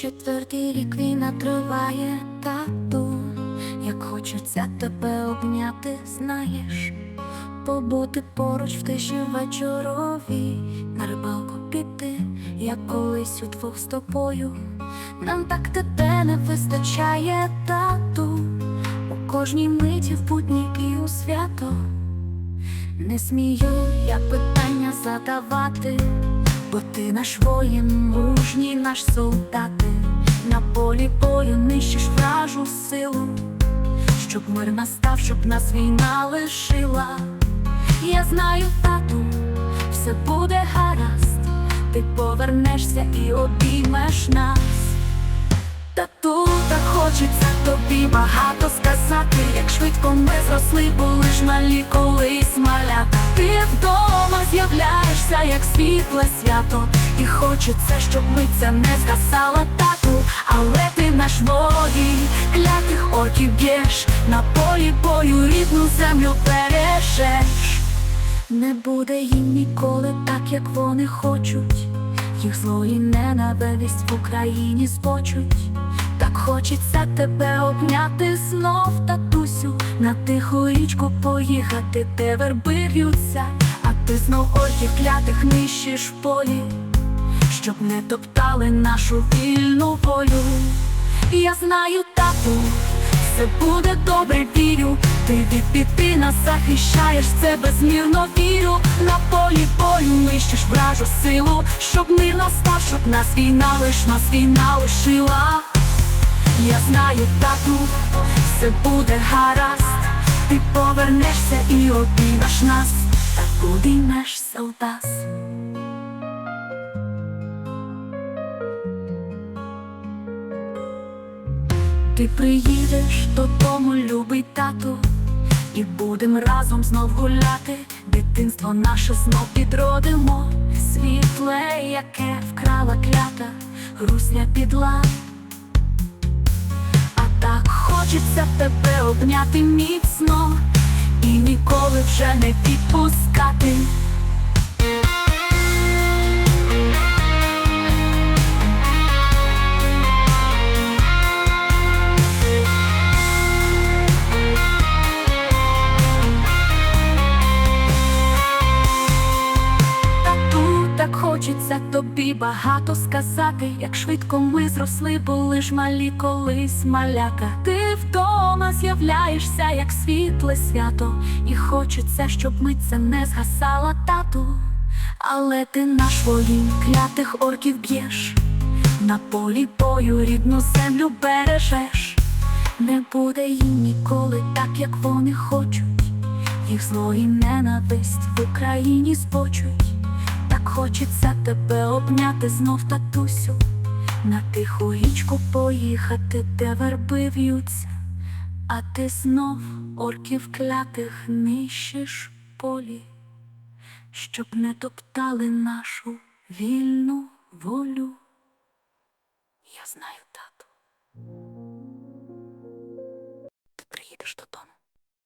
Четвертий рік війна триває, тату, як хочеться тебе обняти, знаєш, побути поруч в тиші вечоровій, на рибалку піти, як колись удвох з тобою. Нам так тебе не вистачає, тату, у кожній миті в будні і у свято. Не смію я питання задавати. Бо ти наш воїн, мужній наш солдати, на полі бою нищиш вражу силу, щоб мир настав, щоб нас війна лишила. Я знаю, тату, все буде гаразд, ти повернешся і обіймеш нас. Тату, так хочеться тобі багато сказати, як швидко ми зросли, були ж малі колись малята. Ти вдома з'являєшся, як світле свято, і хочеться, щоб ми це не згасала тату, але ти наш воїн, клятих орків б'єш, на полі бою рідну землю бережеш. Не буде їм ніколи так, як вони хочуть. Їх зло і ненависть в Україні збочуть. Хочеться тебе обняти знов, татусю, на тиху річку поїхати, де верби в'ються, а ти знов орків клятих нищиш в полі, щоб не топтали нашу вільну волю. Я знаю, тату, все буде добре, вірю. Ти від біди нас захищаєш, це безмірно вірю. На полі бою нищиш вражу силу, щоб мир настав, щоб нас війна лиш нас війна лишила. Я знаю, тату, все буде гаразд. Ти повернешся і обіймеш нас, так буде й наш солдат. Ти приїдеш додому, любий тату, і будем разом знов гуляти. Дитинство наше знов підродимо, світле, яке вкрала клята, грусня підла. Хочеться тебе обняти міцно і ніколи вже не відпускати. Тату, так хочеться тобі багато сказати, як швидко ми зросли, були ж малі колись малята. Вдома з'являєшся, як світле свято, і хочеться, щоб ми це не згасала, тату. Але ти наш воїн, клятих орків б'єш, на полі бою рідну землю бережеш. Не буде їм ніколи так, як вони хочуть. Їх зло і ненависть в Україні збочуть. Так хочеться тебе обняти знов, татусю, на тиху річку поїхати, де верби в'ються, а ти знов орків клятих нищиш полі, щоб не топтали нашу вільну волю. Я знаю, тату.